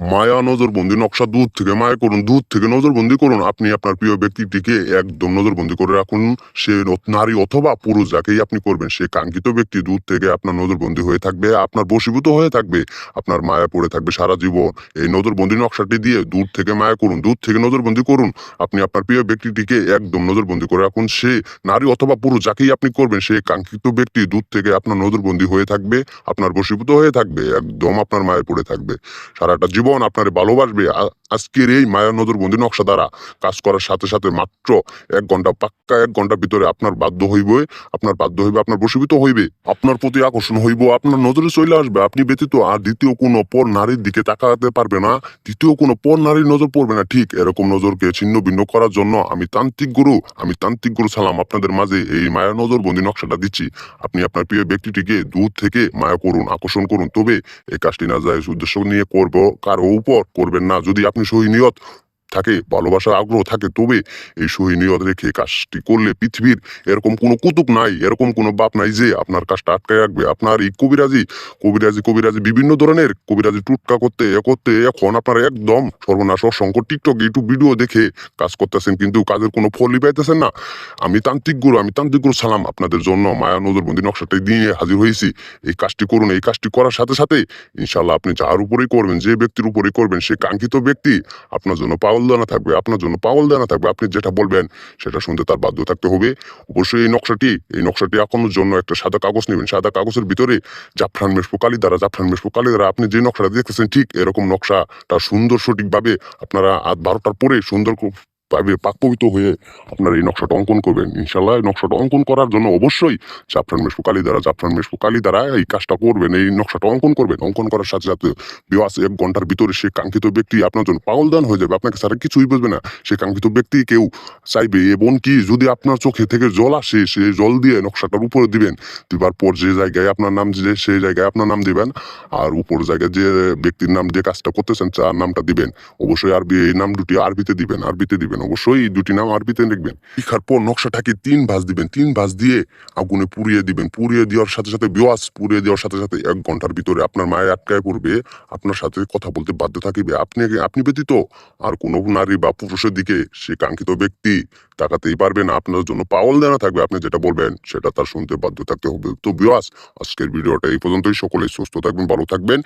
মায়া নজরবন্দি, নকশা দূর থেকে মায়া করুন, দূর থেকে নজরবন্দি করুন। আপনি আপনার প্রিয় ব্যক্তিটিকে একদম নজরবন্দি করে রাখুন। সে নারী অথবা পুরুষ যাকেই আপনি করবেন, সে কাঙ্ক্ষিত ব্যক্তি দূর থেকে আপনার নজরবন্দি হয়ে থাকবে, আপনার বশীভূত হয়ে থাকবে, আপনার মায়া পড়ে থাকবে সারা জীবন। এই নজরবন্দি নকশাটি দিয়ে দূর থেকে মায়া করুন, দূর থেকে নজরবন্দি করুন। আপনি আপনার প্রিয় ব্যক্তিটিকে একদম নজরবন্দি করে রাখুন। সে নারী অথবা পুরুষ যাকেই আপনি করবেন, সে কাঙ্ক্ষিত ব্যক্তি দূর থেকে আপনার নজরবন্দি হয়ে থাকবে, আপনার বশীভূত হয়ে থাকবে, একদম আপনার মায়ে পড়ে থাকবে। সারাটা জীবন আপনার ভালোবাসবে। আজকের এই মায়া নজরবন্দি নকশা দ্বারা। কাজ করার সাথে সাথে মাত্র এক ঘণ্টা, পাক্কা এক ঘণ্টার ভিতরে আপনার বাধ্য হইবে, আপনার বাধ্য হইবে, আপনার বশীভূত হইবে। আপনার প্রতি আকর্ষণ হইব, আপনার নজরে চলে আসবে। আপনি ব্যতীত আর দ্বিতীয় কোনো পর নারীর দিকে তাকাতে পারবে না, দ্বিতীয় কোনো পর নারীর নজর পড়বে না। ঠিক এরকম নজরকে ছিন্ন ভিন্ন করার জন্য আমি তান্ত্রিক গুরু, আমি তান্ত্রিক গুরু সালাম আপনাদের মাঝে এই মায়া নজরবন্দি নকশাটা দিচ্ছি। আপনি আপনার প্রিয় ব্যক্তিটিকে দূর থেকে মায়া করুন, আকর্ষণ করুন। তবে এই কাজটি না যায়, উদ্দেশ্য নিয়ে করব কারও উপর করবেন না। যদি আপনি সহি নিয়ত থাকে, ভালোবাসার আগ্রহ থাকে, তবে এই সহি নিয়ত রেখে কাজটি করলে পৃথিবীর এরকম কোনো কুতুব নাই, এরকম কোনো বাপ নাই যে আপনার কাজটা আটকায় রাখবে। আপনার এই কবিরাজি কবিরাজি কবিরাজি বিভিন্ন ধরনের কবিরাজি টুটকা করতে, এ করতে, এখন আপনার একদম সর্বনাশ অসংখ্য টিকটক, ইউটিউব ভিডিও দেখে কাজ করতেছেন, কিন্তু কাজের কোনো ফলই পাইতেছেন না। আমি তান্ত্রিক গুরু, আমি তান্ত্রিক গুরু সালাম আপনাদের জন্য মায়া নজরবন্দি নকশাটি দিয়ে হাজির হয়েছি। এই কাজটি করুন, এই কাজটি করার সাথে সাথে ইনশাল্লাহ আপনি যার উপরেই করবেন, যে ব্যক্তির উপরেই করবেন, সে কাঙ্ক্ষিত ব্যক্তি আপনার জন্য পাগল দানা থাকবে, আপনার জন্য পাগল দানা থাকবে। আপনি যেটা বলবেন, সেটা শুনতে তার বাধ্য থাকতে হবে। অবশ্যই এই নকশাটি এই নকশাটি আঁকানোর জন্য একটা সাদা কাগজ নেবেন। সাদা কাগজের ভিতরে জাফরান মেশপো কালি দ্বারা, জাফরান মেশপো কালি দ্বারা আপনি যে নকশাটা দেখতেছেন, ঠিক এরকম নকশাটা সুন্দর সঠিকভাবে আপনারা আধ বারোটার পরে সুন্দর পাকপবিত হয়ে আপনার এই নকশাটা অঙ্কন করবেন। ইনশাল্লাহ এই নকশাটা অঙ্কন করার জন্য অবশ্যই জাফরান মেশপো কালি দ্বারা, জাফরান মেশপো কালি দ্বারা এই কাজটা করবেন, এই নকশাটা অঙ্কন করবেন। অঙ্কন করার সাথে সাথে বিবাস এক ঘণ্টার ভিতরে সে কাঙ্ক্ষিত ব্যক্তি আপনার জন্য পাগলদান হয়ে যাবে। আপনাকে সারা কিছুই বুঝবে না। সে কাঙ্ক্ষিত ব্যক্তি কেউ চাইবে এবং কি যদি আপনার চোখে থেকে জল আসে, সে জল দিয়ে নকশাটার উপরে দিবেন। দিবার পর যে জায়গায় আপনার নাম যে সেই জায়গায় আপনার নাম দিবেন। আর উপর জায়গায় যে ব্যক্তির নাম যে কাজটা করতেছেন, তার নামটা দিবেন। অবশ্যই আরবি এই নাম দুটি আরবিতে দিবেন আরবিতে দিবেন। অবশ্যই এই দুটি নাম আরবিতে লিখবেন। লিখার পর নকশাটাকে তিন ভাঁজ দিবেন। তিন ভাঁজ দিয়ে আগুনে পুড়িয়ে দিবেন। পুড়িয়ে দেওয়ার সাথে সাথে বিওয়াস পুড়িয়ে দেওয়ার সাথে সাথে এক ঘণ্টার ভিতরে আপনার মায়ের আটকায় পড়বে। আপনার সাথে কথা বলতে বাধ্য থাকিবে। আপনি আপনি ব্যতীত আর কোনো নারী বা পুরুষের দিকে সে কাঙ্ক্ষিত ব্যক্তি তাকাতেই পারবে না। আপনার জন্য পাওয়াল দেনা থাকবে। আপনি যেটা বলবেন, সেটা তার শুনতে বাধ্য থাকতে হবে। তো বিওয়াস আজকের ভিডিওটা এই পর্যন্তই। সকলে সুস্থ থাকবেন, ভালো থাকবেন।